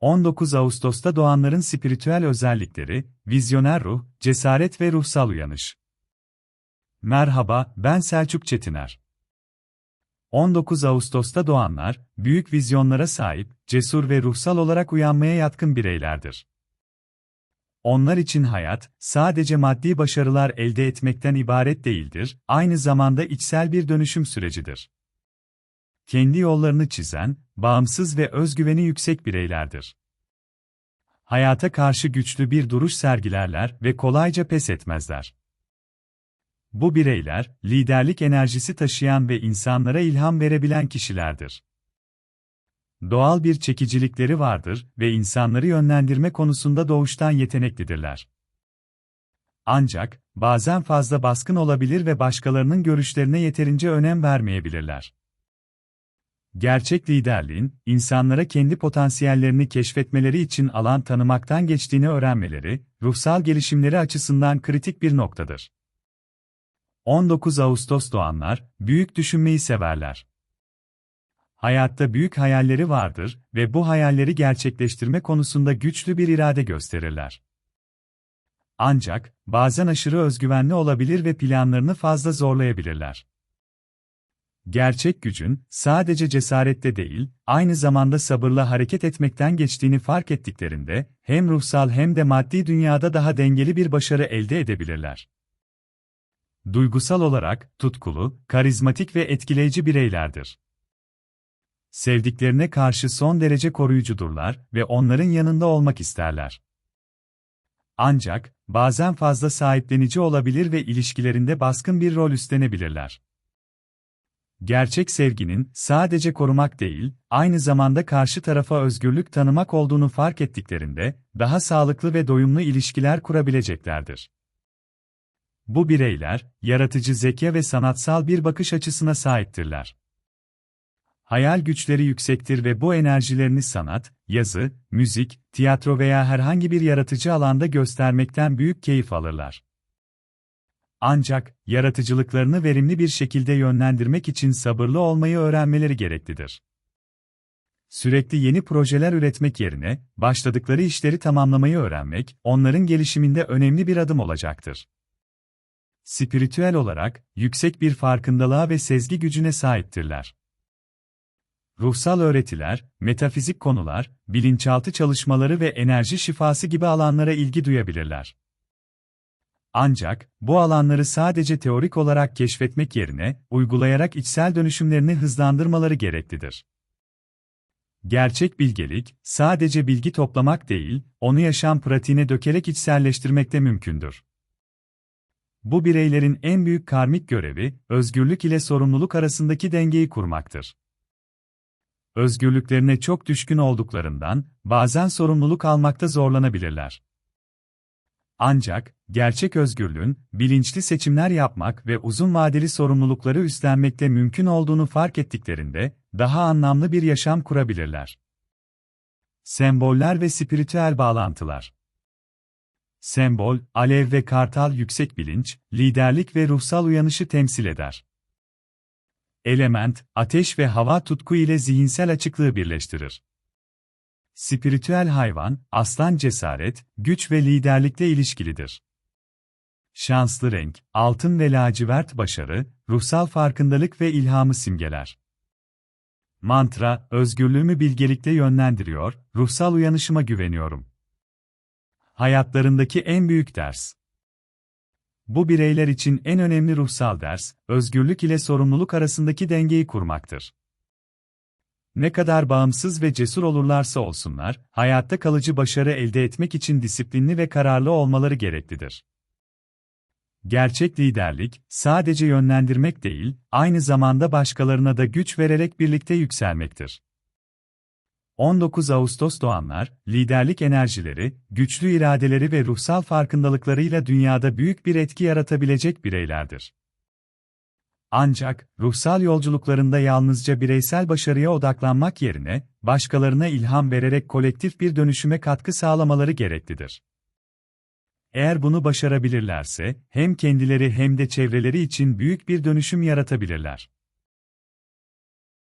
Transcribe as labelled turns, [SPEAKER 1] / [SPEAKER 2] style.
[SPEAKER 1] 19 Ağustos'ta doğanların spiritüel özellikleri, vizyoner ruh, cesaret ve ruhsal uyanış. Merhaba, ben Selçuk Çetiner. 19 Ağustos'ta doğanlar, büyük vizyonlara sahip, cesur ve ruhsal olarak uyanmaya yatkın bireylerdir. Onlar için hayat, sadece maddi başarılar elde etmekten ibaret değildir, aynı zamanda içsel bir dönüşüm sürecidir. Kendi yollarını çizen, bağımsız ve özgüveni yüksek bireylerdir. Hayata karşı güçlü bir duruş sergilerler ve kolayca pes etmezler. Bu bireyler, liderlik enerjisi taşıyan ve insanlara ilham verebilen kişilerdir. Doğal bir çekicilikleri vardır ve insanları yönlendirme konusunda doğuştan yeteneklidirler. Ancak, bazen fazla baskın olabilir ve başkalarının görüşlerine yeterince önem vermeyebilirler. Gerçek liderliğin, insanlara kendi potansiyellerini keşfetmeleri için alan tanımaktan geçtiğini öğrenmeleri, ruhsal gelişimleri açısından kritik bir noktadır. 19 Ağustos doğanlar, büyük düşünmeyi severler. Hayatta büyük hayalleri vardır ve bu hayalleri gerçekleştirme konusunda güçlü bir irade gösterirler. Ancak, bazen aşırı özgüvenli olabilir ve planlarını fazla zorlayabilirler. Gerçek gücün, sadece cesarette değil, aynı zamanda sabırla hareket etmekten geçtiğini fark ettiklerinde, hem ruhsal hem de maddi dünyada daha dengeli bir başarı elde edebilirler. Duygusal olarak, tutkulu, karizmatik ve etkileyici bireylerdir. Sevdiklerine karşı son derece koruyucudurlar ve onların yanında olmak isterler. Ancak, bazen fazla sahiplenici olabilir ve ilişkilerinde baskın bir rol üstlenebilirler. Gerçek sevginin sadece korumak değil, aynı zamanda karşı tarafa özgürlük tanımak olduğunu fark ettiklerinde daha sağlıklı ve doyumlu ilişkiler kurabileceklerdir. Bu bireyler yaratıcı zeka ve sanatsal bir bakış açısına sahiptirler. Hayal güçleri yüksektir ve bu enerjilerini sanat, yazı, müzik, tiyatro veya herhangi bir yaratıcı alanda göstermekten büyük keyif alırlar. Ancak, yaratıcılıklarını verimli bir şekilde yönlendirmek için sabırlı olmayı öğrenmeleri gereklidir. Sürekli yeni projeler üretmek yerine, başladıkları işleri tamamlamayı öğrenmek, onların gelişiminde önemli bir adım olacaktır. Spiritüel olarak, yüksek bir farkındalığa ve sezgi gücüne sahiptirler. Ruhsal öğretiler, metafizik konular, bilinçaltı çalışmaları ve enerji şifası gibi alanlara ilgi duyabilirler. Ancak, bu alanları sadece teorik olarak keşfetmek yerine, uygulayarak içsel dönüşümlerini hızlandırmaları gereklidir. Gerçek bilgelik, sadece bilgi toplamak değil, onu yaşam pratiğine dökerek içselleştirmekte mümkündür. Bu bireylerin en büyük karmik görevi, özgürlük ile sorumluluk arasındaki dengeyi kurmaktır. Özgürlüklerine çok düşkün olduklarından, bazen sorumluluk almakta zorlanabilirler. Ancak, gerçek özgürlüğün, bilinçli seçimler yapmak ve uzun vadeli sorumlulukları üstlenmekte mümkün olduğunu fark ettiklerinde, daha anlamlı bir yaşam kurabilirler. Semboller ve spiritüel bağlantılar Sembol, alev ve kartal yüksek bilinç, liderlik ve ruhsal uyanışı temsil eder. Element, ateş ve hava tutku ile zihinsel açıklığı birleştirir. Spiritüel hayvan, aslan cesaret, güç ve liderlikle ilişkilidir. Şanslı renk, altın ve lacivert başarı, ruhsal farkındalık ve ilhamı simgeler. Mantra, özgürlüğümü bilgelikle yönlendiriyor, ruhsal uyanışıma güveniyorum. Hayatlarındaki en büyük ders. Bu bireyler için en önemli ruhsal ders, özgürlük ile sorumluluk arasındaki dengeyi kurmaktır. Ne kadar bağımsız ve cesur olurlarsa olsunlar, hayatta kalıcı başarı elde etmek için disiplinli ve kararlı olmaları gereklidir. Gerçek liderlik, sadece yönlendirmek değil, aynı zamanda başkalarına da güç vererek birlikte yükselmektir. 19 Ağustos doğanlar, liderlik enerjileri, güçlü iradeleri ve ruhsal farkındalıklarıyla dünyada büyük bir etki yaratabilecek bireylerdir. Ancak, ruhsal yolculuklarında yalnızca bireysel başarıya odaklanmak yerine, başkalarına ilham vererek kolektif bir dönüşüme katkı sağlamaları gereklidir. Eğer bunu başarabilirlerse, hem kendileri hem de çevreleri için büyük bir dönüşüm yaratabilirler.